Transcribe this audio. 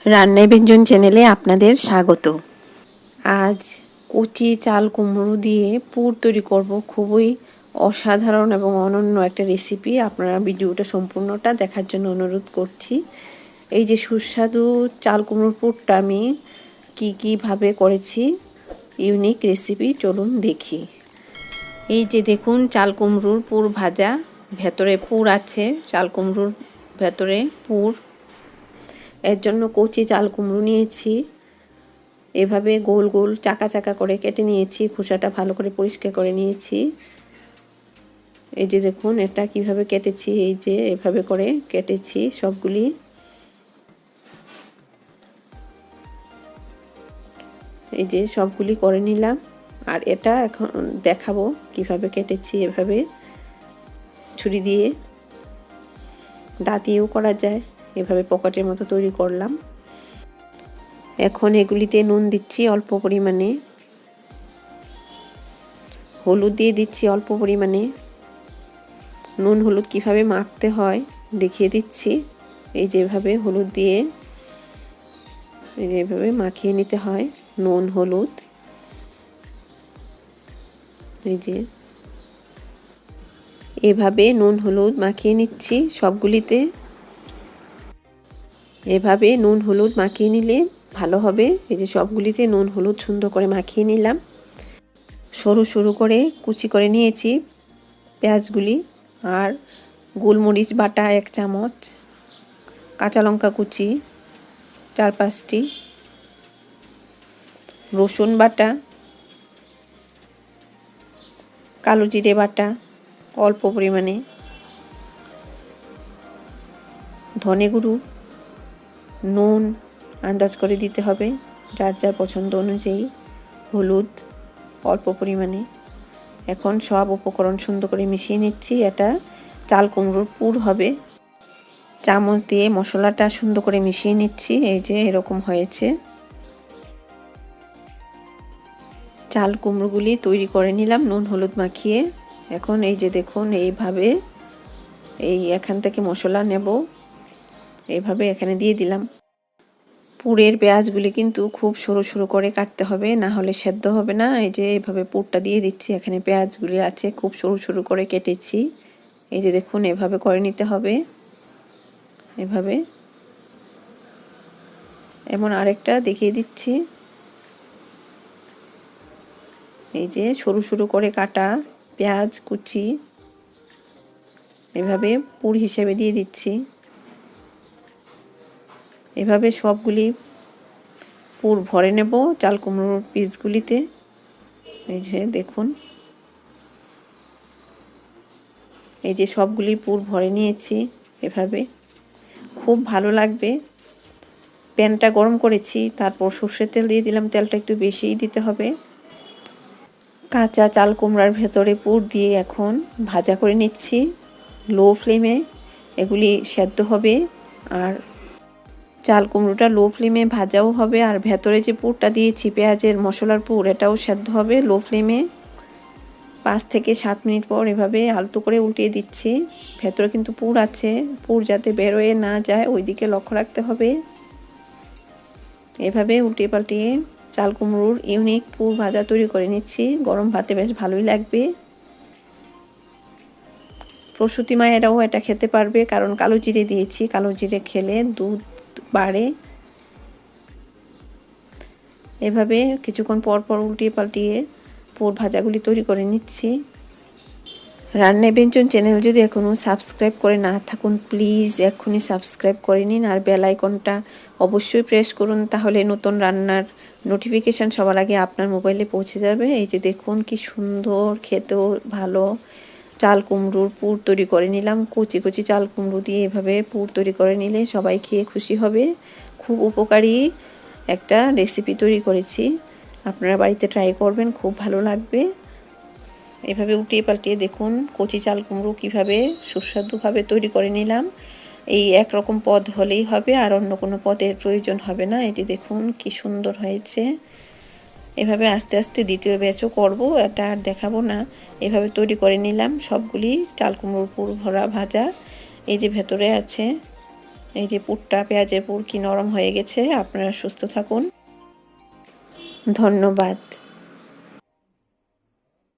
রান্নায় ব্যঞ্জন চ্যানেলে আপনাদের স্বাগত। আজ কচি চাল কুমড়ো দিয়ে পুর তৈরি করব। খুবই অসাধারণ এবং অনন্য একটা রেসিপি আপনারা ভিডিওটা সম্পূর্ণটা দেখার জন্য অনুরোধ করছি। এই যে সুস্বাদু চাল কুমড়োর পুরটা আমি কী কীভাবে করেছি ইউনিক রেসিপি চলুন দেখি। এই যে দেখুন, চাল কুমড়োর পুর ভাজা। ভেতরে পুর আছে, চাল কুমড়োর ভেতরে পুর এর জন্য কচি চাল কুমড়ো নিয়েছি। এভাবে গোল গোল চাকা চাকা করে কেটে নিয়েছি, খোসাটা ভালো করে পরিষ্কার করে নিয়েছি। এই যে দেখুন, এটা কীভাবে কেটেছি, এই যে এভাবে করে কেটেছি সবগুলি। এই যে সবগুলি করে নিলাম, আর এটা এখন দেখাবো কীভাবে কেটেছি এভাবে। ছুরি দিয়ে দাঁতিয়েও করা যায়। এভাবে পকেটের মতো তৈরি করলাম। এখন এগুলিতে নুন দিচ্ছি অল্প পরিমাণে। হলুদ দিয়ে দিচ্ছি অল্প পরিমাণে। নুন হলুদ কীভাবে মাখতে হয় দেখিয়ে দিচ্ছি। এই যেভাবে হলুদ দিয়ে এইভাবে মাখিয়ে নিতে হয় নুন, হলুদ। এই যে এভাবে নুন, হলুদ মাখিয়ে নিচ্ছি সবগুলিতে। এভাবে নুন, হলুদ মাখিয়ে নিলে ভালো হবে। এই যে সবগুলিতে নুন, হলুদ সুন্দর করে মাখিয়ে নিলাম। সরু সরু করে কুচি করে নিয়েছি পেঁয়াজগুলি আর গোলমরিচ বাটা এক চামচ, কাঁচা লঙ্কা কুচি চার পাঁচটি, রসুন বাটা, কালো জিরে বাটা অল্প পরিমাণে, ধনে গুঁড়ো নুন আন্দাজ করে দিতে হবে। যার যার পছন্দ অনুযায়ী হলুদ অল্প পরিমাণে। এখন সব উপকরণ সুন্দর করে মিশিয়ে নিচ্ছি। এটা চাল কুমড়োর পুর হবে। চামচ দিয়ে মশলাটা সুন্দর করে মিশিয়ে নিচ্ছি। এই যে এরকম হয়েছে। চাল কুমড়োগুলি তৈরি করে নিলাম, নুন হলুদ মাখিয়ে। এখন এই যে দেখুন, এইভাবে এই এখান থেকে মশলা নেব। এইভাবে এখানে দিয়ে দিলাম। পুরের পেঁয়াজগুলি কিন্তু খুব সরু সরু করে কাটতে হবে, না হলে সেদ্ধ হবে না। এই যে এভাবে পুরটা দিয়ে দিচ্ছি, এখানে পেঁয়াজগুলি আছে, খুব সরু সরু করে কেটেছি। এই যে দেখুন, এভাবে করে নিতে হবে। এভাবে। এমন আরেকটা দেখিয়ে দিচ্ছি। এই যে সরু সরু করে কাটা পেঁয়াজ কুচি, এভাবে পুর হিসেবে দিয়ে দিচ্ছি। এভাবে সবগুলি পুর ভরে নেব চাল কুমড়োর পিসগুলিতে। এই যে দেখুন। এই যে সবগুলি পুর ভরে নিয়েছি এভাবে। খুব ভালো লাগবে। প্যানটা গরম করেছি, তারপর সর্ষের তেল দিয়ে দিলাম, তেলটা একটু বেশিই দিতে হবে। কাঁচা চাল কুমড়ার ভেতরে পুর দিয়ে এখন ভাজা করে নিচ্ছি। লো ফ্লেমে এগুলি সেদ্ধ হবে, আর চাল কুমড়োটা লো ফ্লেমে ভাজাও হবে, আর ভেতরে যে পুরটা দিয়েছি, পেঁয়াজের মশলার পুর, এটাও সেদ্ধ হবে লো ফ্লেমে। পাঁচ থেকে সাত মিনিট পর এভাবে আলতো করে উল্টিয়ে দিচ্ছি। ভেতরে কিন্তু পুর আছে, পুর যাতে বেরোয় না যায় ওই দিকে লক্ষ্য রাখতে হবে। এভাবে উল্টিয়ে পাল্টিয়ে চাল কুমড়োর ইউনিক পুর ভাজা তৈরি করে নিচ্ছি। গরম ভাতে বেশ ভালোই লাগবে। প্রসূতি মায়েরাও এটা খেতে পারবে, কারণ কালো জিরে দিয়েছি। কালো জিরে খেলে দুধ বাড়ে। এভাবে কিছুক্ষণ পর পর উল্টিয়ে পাল্টিয়ে পোর ভাজাগুলি তৈরি করে নিচ্ছি। রান্নায় ব্যঞ্জন চ্যানেল যদি এখনও সাবস্ক্রাইব করে না থাকুন, প্লিজ এক্ষুনি সাবস্ক্রাইব করে নিন আর বেল আইকনটা অবশ্যই প্রেস করুন, তাহলে নতুন রান্নার নোটিফিকেশান সবার আগে আপনার মোবাইলে পৌঁছে যাবে। এই যে দেখুন কি সুন্দর, খেতেও ভালো। চাল কুমড়োর পুর তৈরি করে নিলাম। কুচি কুচি চাল কুমড়ো দিয়ে এভাবে পুর তৈরি করে নিলে সবাই খেয়ে খুশি হবে। খুব উপকারী একটা রেসিপি তৈরি করেছি। আপনারা বাড়িতে ট্রাই করবেন, খুব ভালো লাগবে। এভাবে উল্টিয়ে পাল্টিয়ে দেখুন কচি চাল কুমড়ো কীভাবে সুস্বাদুভাবে তৈরি করে নিলাম। এই একরকম পদ হলেই হবে আর অন্য কোনো পদের প্রয়োজন হবে না। এটি দেখুন কি সুন্দর হয়েছে। এভাবে আস্তে আস্তে দ্বিতীয় ব্যাচও করব, এটা আর দেখাবো না। এভাবে তৈরি করে নিলাম সবগুলি, চাল কুমড়োর পুর, ভরা ভাজা, এই যে ভেতরে আছে, এই যে পুরটা, পেঁয়াজের পুর কি নরম হয়ে গেছে, আপনারা সুস্থ থাকুন। ধন্যবাদ।